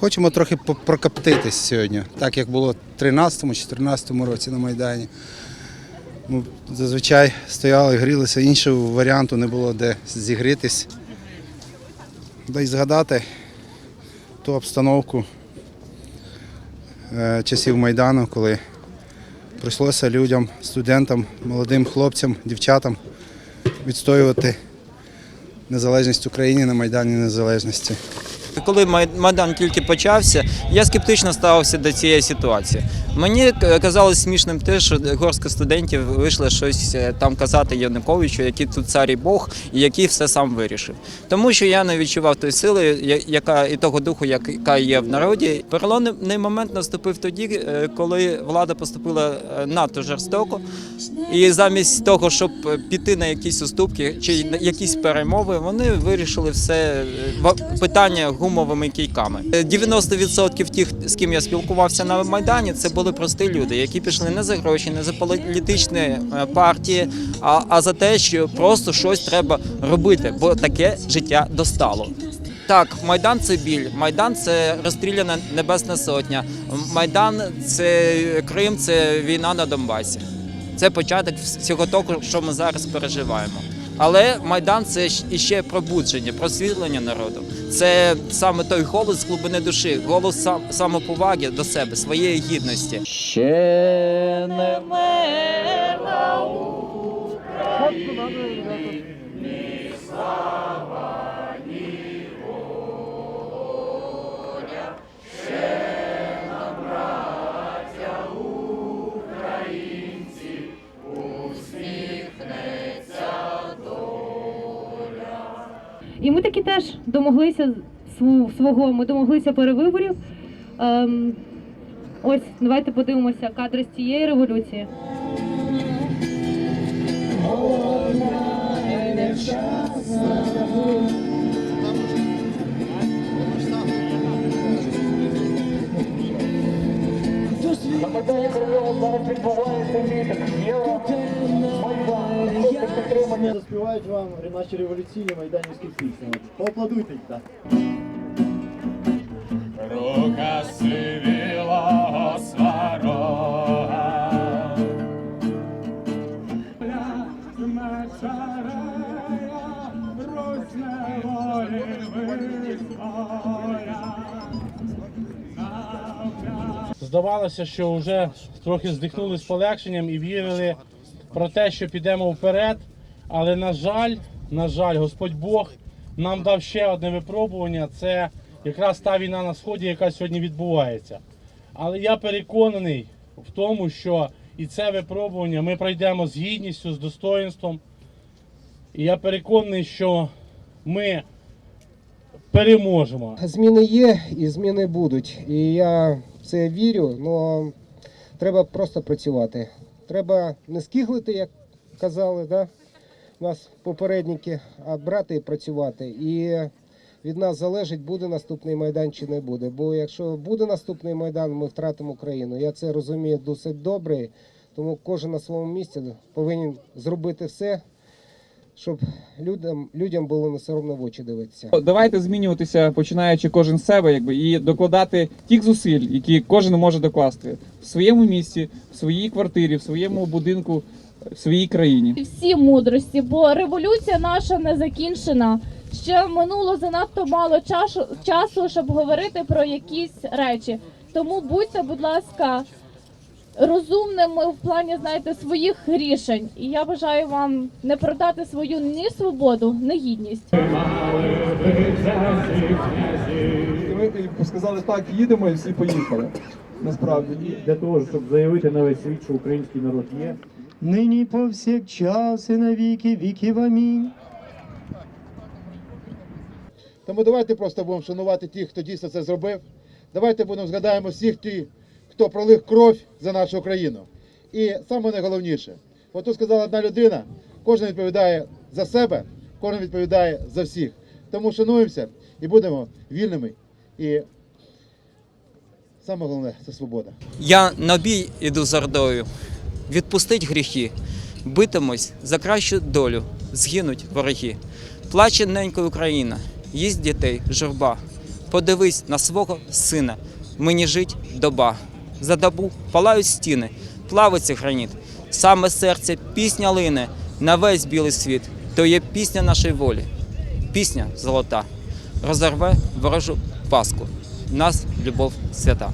Хочемо трохи прокоптитись сьогодні, так як було в 13-14 році на Майдані. Ну, зазвичай стояли, грілися, іншого варіанту не було де зігрітись. Й згадати ту обстановку е, часів Майдану, коли прийшлося людям, студентам, молодим хлопцям, дівчатам відстоювати незалежність України на Майдані Незалежності. Коли Майдан тільки почався, я скептично ставився до цієї ситуації. Мені казалось смішним те, що горстка студентів вийшли щось е, там казати Януковичу, який тут цар і Бог, і який все сам вирішив. Тому що я не відчував тої сили, яка і того духу, яка є в народі. Переломний момент наступив тоді, е, коли влада поступила е, надто жорстоко. І замість того, щоб піти на якісь уступки чи якісь перемови, вони вирішили все питання гумовими кійками. Е, 90% тих, з ким я спілкувався на майдані, це були прості люди, які пішли не за гроші, не за політичні е, партії, а, а за те, що просто щось треба робити, бо таке життя достало. Так, майдан це біль, майдан це розстріляна небесна сотня. Майдан це Крим, це війна на Донбасі. Це початок всього того, що ми зараз переживаємо. Але майдан це іще пробудження, просвітлення народу. Це саме той голос з глибини душі, голос сам, самоповаги до себе, своєї гідності. Ще не І ми таки теж домоглися свого, ми домоглися перевиборів. Ем, ось, давайте подивимося кадри з цієї революції. Заспівають вам наші революційні майданівські пісні. Поаплодуйте їх так. Здавалося, що вже трохи здихнули з полегшенням і вірили про те, що підемо вперед. Але на жаль, на жаль, Господь Бог нам дав ще одне випробування. Це якраз та війна на сході, яка сьогодні відбувається. Але я переконаний в тому, що і це випробування ми пройдемо з гідністю, з достоїнством. І я переконаний, що ми переможемо. Зміни є і зміни будуть. І я це вірю, але треба просто працювати. Треба не скиглити, як казали, да? нас попередники, а брати і працювати. І від нас залежить, буде наступний майдан чи не буде. Бо якщо буде наступний майдан, ми втратимо Україну. Я це розумію досить добре. Тому кожен на своєму місці повинен зробити все, щоб людям, людям було не соромно в очі дивитися. Давайте змінюватися, починаючи кожен з себе, якби і докладати тих зусиль, які кожен може докласти в своєму місці, в своїй квартирі, в своєму будинку, в своїй країні. всі мудрості, бо революція наша не закінчена. Ще минуло занадто мало часу, часу, щоб говорити про якісь речі. Тому будьте, будь ласка, розумними в плані знаєте, своїх рішень. І я бажаю вам не продати свою ні свободу, ні гідність. Ми сказали так, їдемо і всі поїхали. Насправді. Для того, щоб заявити на весь світ, що український народ є. Нині повсякчас і на віки віків амінь. Тому давайте просто будемо шанувати тих, хто дійсно це зробив. Давайте будемо згадаємо всіх тих, хто пролив кров за нашу країну. І саме найголовніше, От тут сказала одна людина, кожен відповідає за себе, кожен відповідає за всіх. Тому шануємося і будемо вільними. І саме головне це свобода. Я на бій іду з ордою, відпустить гріхи, битимось за кращу долю, згинуть вороги. Плаче ненька Україна, їсть дітей, журба. Подивись на свого сина, мені жить доба. За добу палають стіни, плавиться граніт. Саме серце пісня лине на весь білий світ. То є пісня нашої волі, пісня золота. Розорве ворожу паску. Нас любов свята.